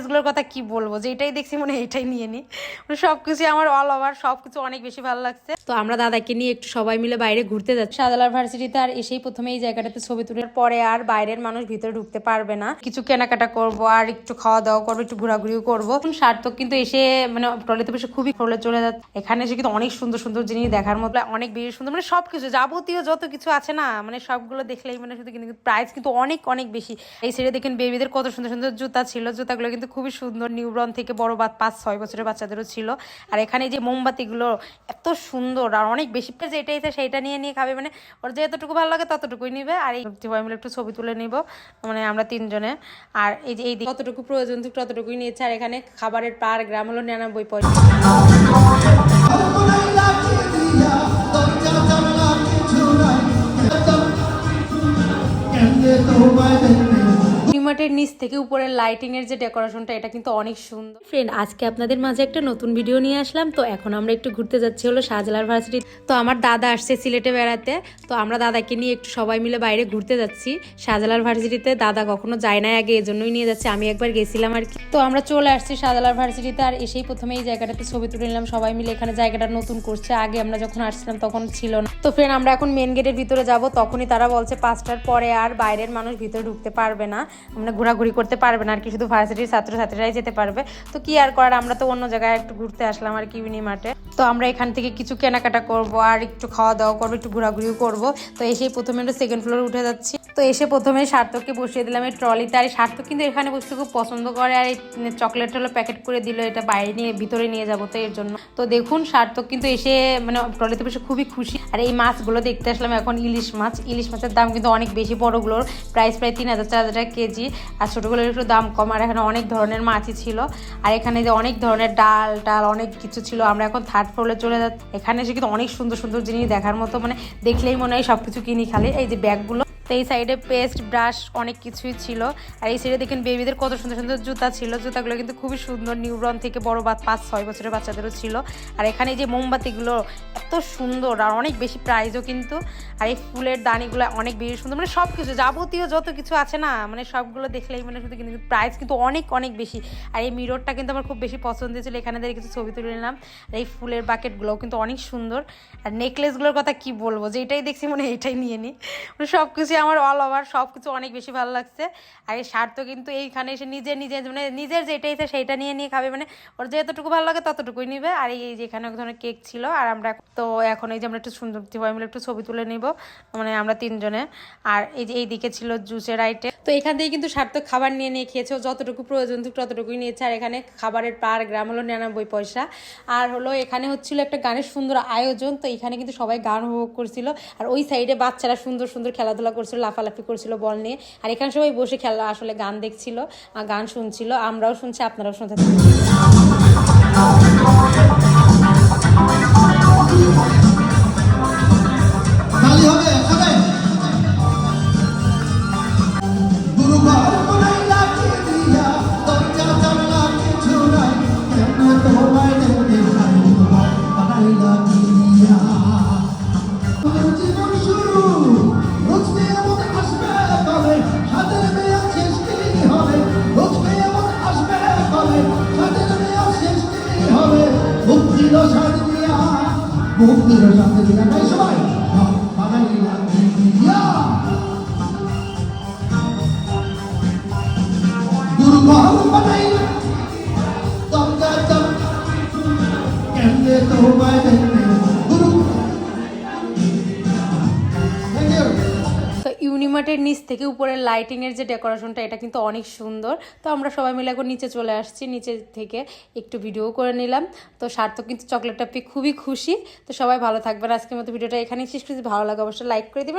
ড্রেসগুলোর কথা কি বলব? যে এটাই দেখছি মনে এটাই নিয়ে নি মানে সবকিছু আমার অল ওভার সবকিছু অনেক বেশি ভালো লাগছে। তো আমরা দাদাকে নিয়ে একটু সবাই মিলে বাইরে ঘুরতে যাচ্ছি। শাহজালাল ভার্সিটিতে আর এসেই প্রথমে এই জায়গাটাতে ছবি তুলে পরে আর বাইরের মানুষ ভিতরে ঢুকতে পারবে না। কিছু কেনাকাটা করব, আর একটু খাওয়া দাওয়া করব, একটু ঘোরাঘুরিও করব। সার্থক কিন্তু এসে মানে ট্রলিতে বসে খুবই ফ্লোরে চলে যাচ্ছে। এখানে এসে কিন্তু অনেক সুন্দর সুন্দর জিনিস দেখার মতো অনেক বেশি সুন্দর মানে সবকিছু, যাবতীয় যত কিছু আছে না মানে সবগুলো দেখলেই মানে শুধু কিন্তু প্রাইস কিন্তু অনেক অনেক বেশি। এই সাইডে দেখেন বেবিদের কত সুন্দর সুন্দর জুতা ছিল, জুতাগুলো কিন্তু খুবই সুন্দর নিউব্রন থেকে বড় বা পাঁচ, ছয় বছরের বাচ্চাদেরও ছিল। আর এখানে যে মোমবাতিগুলো এত সুন্দর আর অনেক বেশি পেয়ে এটা এসে সেইটা নিয়ে নিয়ে খাবে মানে ওর যে এতটুকু ভালো লাগে ততটুকুই নিবে। আর এই মিলে একটু ছবি তুলে নিব মানে আমরা তিনজনে। আর এই যে এই দিকে কতটুকু প্রয়োজন ততটুকুই নিয়েছে আর এখানে খাবারের পার গ্রাম হলো নিরানব্বই পয়সা। রিমোটের নিচ থেকে উপরের লাইটিং এর যে ডেকোরেশনটা এটা কিন্তু অনেক সুন্দর। ফ্রেন্ড আজকে আপনাদের মাঝে একটা নতুন ভিডিও নিয়ে আসলাম। তো এখন আমরা একটু ঘুরতে যাচ্ছি হলো শাহজালাল ভার্সিটি। তো আমার দাদা আসছে সিলেটে বেড়াতে। তো আমরা দাদাকে নিয়ে একটু সবাই মিলে বাইরে ঘুরতে যাচ্ছি। শাহজালাল ভার্সিটিতে দাদা কখনো যায় না আগে, এজন্যই নিয়ে যাচ্ছে। আমি একবার গেছিলাম আর কি। তো আমরা চলে আসছি শাহজালাল ভার্সিটিতে আর এসেই প্রথমে এই জায়গাটাতে ছবি তুলে নিলাম। সবাই মিলে এখানে জায়গাটা নতুন করছে। আগে আমরা যখন আসছিলাম তখন ছিল না। তো ফ্রেন্ড আমরা এখন মেন গেটের ভিতরে যাব। তখনই তারা বলছে, পাঁচটার পরে আর বাইরের মানুষ ভিতরে ঢুকতে পারবে না। মানে ঘোরাঘুরি করতে পারবে না, আর কি শুধু ভার্সিটির ছাত্র ছাত্রীরাই যেতে পারবে। তো কি আর করার, আমরা তো অন্য জায়গায় একটু ঘুরতে আসলাম আর কি ইউনি মাঠে। তো আমরা এখান থেকে কিছু কেনাকাটা করব, আর একটু খাওয়া দাওয়া করব, একটু ঘোরাঘুরিও করব। তো এসেই প্রথমে একটু সেকেন্ড ফ্লোরে উঠে যাচ্ছি। তো এসে প্রথমে সার্থককে বসিয়ে দিলাম এই ট্রলিতে আর সার্থক কিন্তু এখানে বসতে খুব পছন্দ করে আর এই চকলেট হলো প্যাকেট করে দিল, এটা বাইরে নিয়ে, ভিতরে নিয়ে যাব তো এর জন্য। তো দেখুন, সার্থক কিন্তু এসে মানে ট্রলিতে বসে খুবই খুশি। আর এই মাছগুলো দেখতে আসলাম এখন ইলিশ মাছ। ইলিশ মাছের দাম কিন্তু অনেক বেশি, বড়গুলোর প্রাইস প্রায় তিন হাজার, চার হাজার টাকা কেজি। আর ছোটোগুলোর একটু দাম কম, আর এখানে অনেক ধরনের মাছই ছিল। আর এখানে যে অনেক ধরনের ডাল, টাল, অনেক কিছু ছিল। আমরা এখন থার্ড ফ্লোরে চলে যাচ্ছি। এখানে এসে কিন্তু অনেক সুন্দর সুন্দর জিনিস দেখার মতো মানে দেখলেই মনে হয় সব কিছু কিনি খালি। এই যে ব্যাগগুলো তো এই সাইডে পেস্ট ব্রাশ অনেক কিছুই ছিল। আর এই সাইডে দেখেন বেবিদের কত সুন্দর সুন্দর জুতা ছিল। জুতাগুলো কিন্তু খুবই সুন্দর নিউবর্ন থেকে বড় বা পাঁচ, ছয় বছরের বাচ্চাদেরও ছিল। আর এখানে যে মোমবাতিগুলো এত সুন্দর আর অনেক বেশি প্রাইজও কিন্তু। আর এই ফুলের দানিগুলো অনেক বেশি সুন্দর। মানে সব কিছু যাবতীয় যত কিছু আছে না মানে সবগুলো দেখলেই মানে শুধু কিন্তু প্রাইস কিন্তু অনেক অনেক বেশি। আর এই মিররটা কিন্তু আমার খুব বেশি পছন্দ ছিল এখানে দিয়ে কিছু ছবি তুলে নিলাম। আর এই ফুলের বাকেটগুলোও কিন্তু অনেক সুন্দর। আর নেকলেসগুলোর কথা কি বলব? যে এটাই দেখছি মনে এটাই নিয়ে নিই। মানে সব কিছু আমার অল ওভার সব কিছু অনেক বেশি ভালো লাগছে। আর এই শার্ট তো কিন্তু এইখানে এসে নিজে নিজে মানে নিজের যেটাই থাকে সেইটা নিয়ে নিয়ে খাবে। মানে ওর যেতটুকু ভালো লাগে ততটুকুই নিবে। আর এই যে এখানে এক ধরনের কেক ছিল, আর আমরা তো এখন এই যে আমরা একটু সুন্দর সবাই মিলে একটু ছবি তুলে নিব। মানে আমরা তিনজনে। আর এই যে এইদিকে ছিল জুসের আইটেম তো এখান থেকে কিন্তু সার্থক খাবার নিয়ে নিয়ে খেয়েছে। যতটুকু প্রয়োজন ততটুকুই নিয়েছে। আর এখানে খাবারের পার গ্রাম হলো নিরানব্বই পয়সা। আর হলো এখানে হচ্ছিল একটা গানের সুন্দর আয়োজন। তো এখানে কিন্তু সবাই গান উপভোগ করছিল। আর ওই সাইডে বাচ্চারা সুন্দর সুন্দর খেলাধুলা করছিল, লাফালাফি করছিল বল নিয়ে। আর এখানে সবাই বসে খেলা, আসলে গান দেখছিল গান শুনছিল। আমরাও শুনছি, আপনারাও শুনতে মুক্তির সাথ দিয়া তাই সবাই গুরু ঘর বানাই দরজা চাপ কেমনে তোমায় তো ইউনিমার্টের নিচ থেকে উপরে লাইটিংয়ের যে ডেকোরেশনটা এটা কিন্তু অনেক সুন্দর। তো আমরা সবাই মিলে এখন নিচে চলে আসছি, নিচে থেকে একটু ভিডিও করে নিলাম। তো সার্থক কিন্তু চকলেটটা পেয়ে খুবই খুশি। তো সবাই ভালো থাকবেন। আজকের মতো ভিডিওটা এখানেই শেষ করছি। ভালো লাগে অবশ্যই লাইক করে দিবেন।